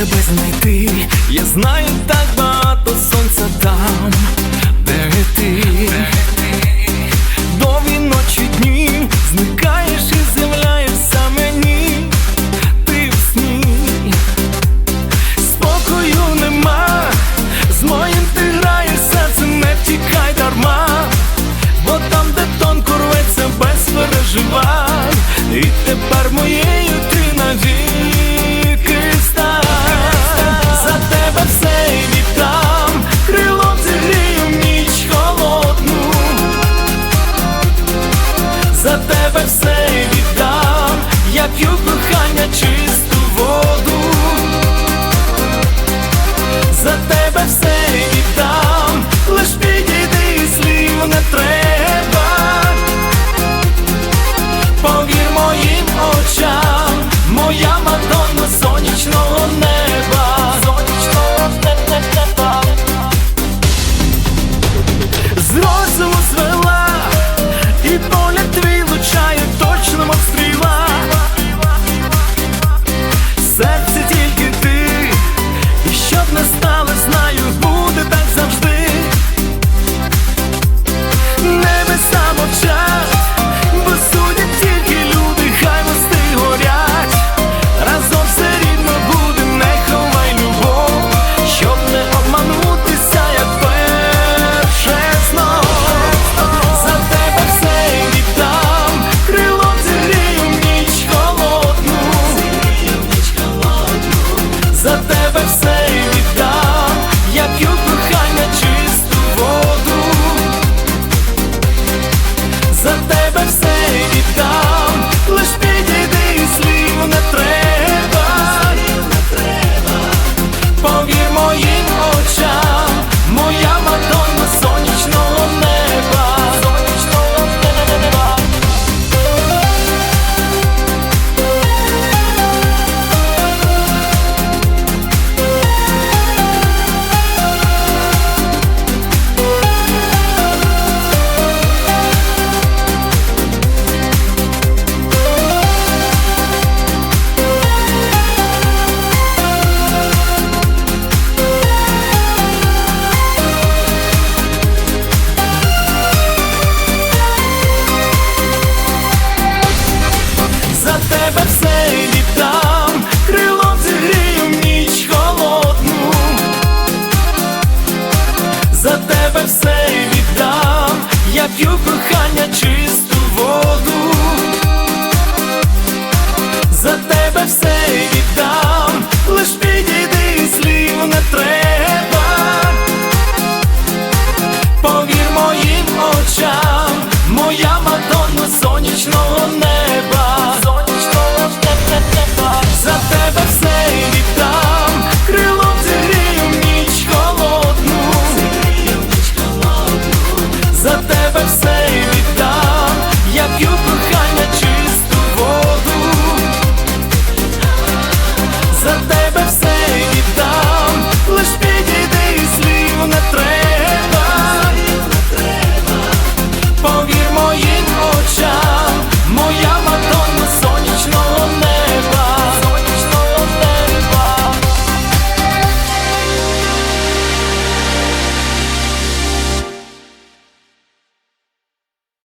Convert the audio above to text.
тебе знайти, я знаю так багато сонця там, де ти, довгі ночі дні зникаєш і з'являєшся мені, ти в сні, спокою нема, з моїм ти граєш, це не втікай дарма, бо там, де тон рветься без переживань, і тепер моє. за тебе все віддам, я п'ю кохання чи.